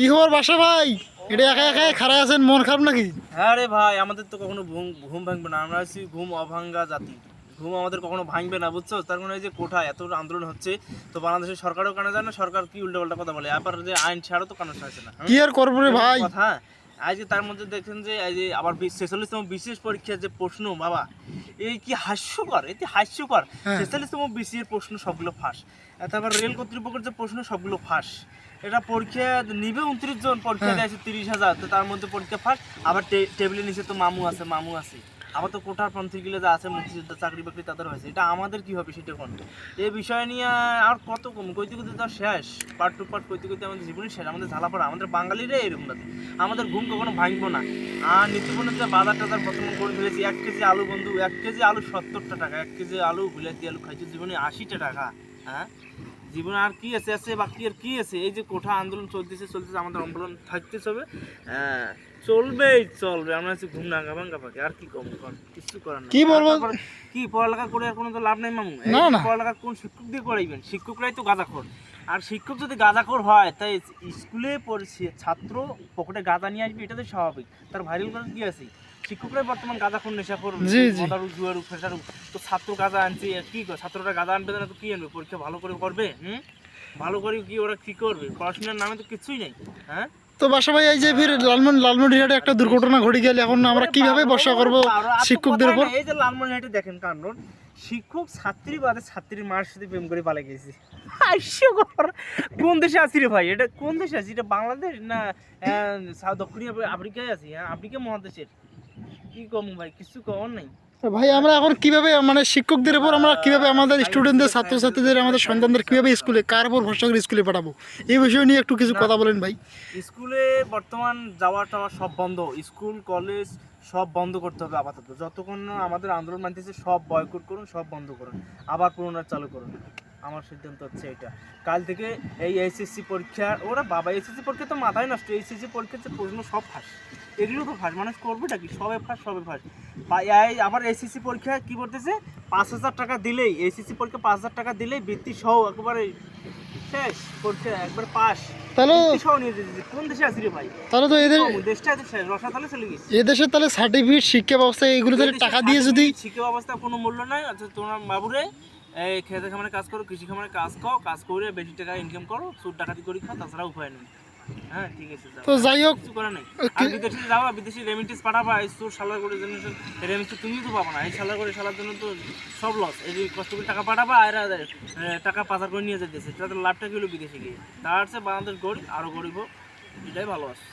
কি খবর বাসা ভাই? এটা একা একাই খারাপ আছেন মন খারাপ নাকি? হ্যাঁ রে ভাই আমাদের তো কখনো ঘুম ঘুম ভাঙবে না। আমরা আছি ঘুম অভাঙ্গা জাতি। ঘুম আমাদের কখনো ভাঙবে না বুঝছ? তার কারণে এই যে কোঠা এত আন্দোলন হচ্ছে তো বাংলাদেশের সরকারও কানে যায় না সরকার কি উল্টো পাল্টা কথা বলে? আবার যে আইন ছাড়ও তো কানে ছাড়ছে না। কি আর করব রে ভাই? কথা আজকে তার মধ্যে দেখছেন যে এই যে আবার ছেচল্লিশতম বিশেষ পরীক্ষার যে প্রশ্ন বাবা এই কি হাস্যকর এতে হাস্যকর। হ্যাঁ। ছেচল্লিশতম বিসিএর প্রশ্ন সবগুলো ফাঁস। তারপর রেল কর্তৃপক্ষের যে প্রশ্ন সবগুলো ফাঁস। এটা পরীক্ষা নিবে উনত্রিশ জন পরীক্ষা হ্যাঁ। দেয় তিরিশ হাজার তো তার মধ্যে পরীক্ষা ফাঁস। আবার টেবিলের নিচে তো মামু আছে মামু আছে। আবার তো কোটার পন্থীগুলো যা আছে মুক্তিযোদ্ধা চাকরি বাকরি তাদের হয়েছে। এটা আমাদের কি হবে সেটা কোন? এই বিষয় নিয়ে আর কত কম? কইতে কইতে তো শেষ। পার্ট টু পার্ট কইতে কইতে আমাদের জীবনই শেষ। আমাদের ঝালাপাড়া আমাদের বাঙালিরা এরকম না। আমাদের ঘুম কখনো ভাঙবো না। আর নিত্যপণ্যের যে বাজার টাজার বর্তমান করে ফেলেছি, এক কেজি আলু বন্ধু, এক কেজি আলু সত্তরটা টাকা, এক কেজি আলু বিলাতি আলু খাইছে, জীবনে আশিটা টাকা। হ্যাঁ? জীবনে আর কি আছে আছে বাকি আর কি আছে? এই যে কোঠা আন্দোলন চলতেছে চলতেছে আমাদের আন্দোলন থাকতেছে হবে। চলবেই চলবে। আমরা আছি ঘুম না ভাঙ্গা পাকে আর কি কম কর? কিছু করার কি বলব? কি পড়ালেখা করে আর কোনো তো লাভ নাই মামু। পড়ালেখা কোন শিক্ষক দিয়ে করাইবেন? শিক্ষকরাই তো গাঁজাখোর। আর শিক্ষক যদি গাঁজাখোর হয় তাই স্কুলে পড়ছে ছাত্র পকেটে গাঁজা নিয়ে আসবে এটা তো স্বাভাবিক। তার ভাইরাল করার কি আছে? শিক্ষকরাই বর্তমান গাঁজাখোর নেশাখোর জি, জি। মদারু জুয়ারু ফেসারু। তো ছাত্র গাঁজা আনছে কি করে ছাত্ররা গাঁজা আনবে না তো কি আনবে? পরীক্ষা ভালো করে করবে হুম? ভালো করে কি ওরা কি করবে? পড়াশোনার নামে তো কিছুই নেই হ্যাঁ? তো বাসা ভাই এই যে ফির লালমন লালমনিরহাটে একটা দুর্ঘটনা ঘটে গেলে এখন আমরা কীভাবে বর্ষা করব শিক্ষকদের উপর? এই যে লালমনিরহাটে দেখেন কাণ্ড শিক্ষক ছাত্রী বাদে ছাত্রীর মার সাথে প্রেম করে পালে গেছে। হাস্যকর। কোন দেশে আছি রে ভাই? এটা কোন দেশে আছি? এটা বাংলাদেশ না দক্ষিণ আফ্রিকায় আছি হ্যাঁ? আফ্রিকা মহাদেশের। কি কম ভাই? কিছু কম নাই। তো ভাই আমরা এখন কীভাবে মানে শিক্ষকদের উপর আমরা কীভাবে আমাদের স্টুডেন্টদের ছাত্রছাত্রীদের আমাদের সন্তানদের কীভাবে স্কুলে কার উপর ভরসা করে স্কুলে পাঠাবো? এই বিষয় নিয়ে একটু কিছু কথা বলেন ভাই। স্কুলে বর্তমান যাওয়া টাওয়া সব বন্ধ। স্কুল কলেজ সব বন্ধ করতে হবে আপাতত। যতক্ষণ না আমাদের আন্দোলন মানতেছে সব বয়কট করুন সব বন্ধ করুন। আবার পুনরায় চালু করুন। আমার সিদ্ধান্ত হচ্ছে এটা। কাল থেকে এই এইচএসসি পরীক্ষা ওরা বাবা এইচএসসি পরীক্ষা তো মাথায় নষ্ট এইচএসসি পরীক্ষার যে প্রশ্ন সব ফাঁস। এগুলো তো ফাঁস মানুষ করবেটা কি? সবে ফাঁস সবে ফাঁস। আবার এসএসসি পরীক্ষা কি করতেছে পাঁচ হাজার টাকা দিলেই এসএসসি পরীক্ষা পাঁচ হাজার টাকা দিলেই বৃত্তি সহ একেবারে শেষ পরীক্ষা একবার পাস। তাহলে সহ নিয়ে কোন দেশে আছি রে ভাই? তাহলে তো এদের দেশটা এত শেষ রসাতলে চলে গেছে। এদেশে তাহলে সার্টিফিকেট শিক্ষা ব্যবস্থা এগুলো তাহলে টাকা দিয়ে যদি শিক্ষা ব্যবস্থা কোনো মূল্য নাই আচ্ছা তোমার বাবুরে এই খেতে খামারে কাজ করো কৃষি খামারে কাজ করো কাজ করে বেশি টাকা ইনকাম করো সুদ ডাকাতি করি খাও তাছাড়া উপায় নেই। হ্যাঁ ঠিক আছে যাও। তো যাই হোক কিছু করার নেই। আর বিদেশে যাওয়া বিদেশি রেমিটেন্স পাঠাবা এই তোর সালার করে জেনারেশন রেমিটেন্স তুমি তো পাবো না এই সালার করে সালার জন্য তো সব লস এই যে কষ্ট করে টাকা পাঠাবা আর টাকা পাচার করে নিয়ে যেতেছে তাদের লাভটা কি হলো বিদেশে গিয়ে? তার চেয়ে বাংলাদেশ গরিব আরও গরিব এটাই ভালো আছে।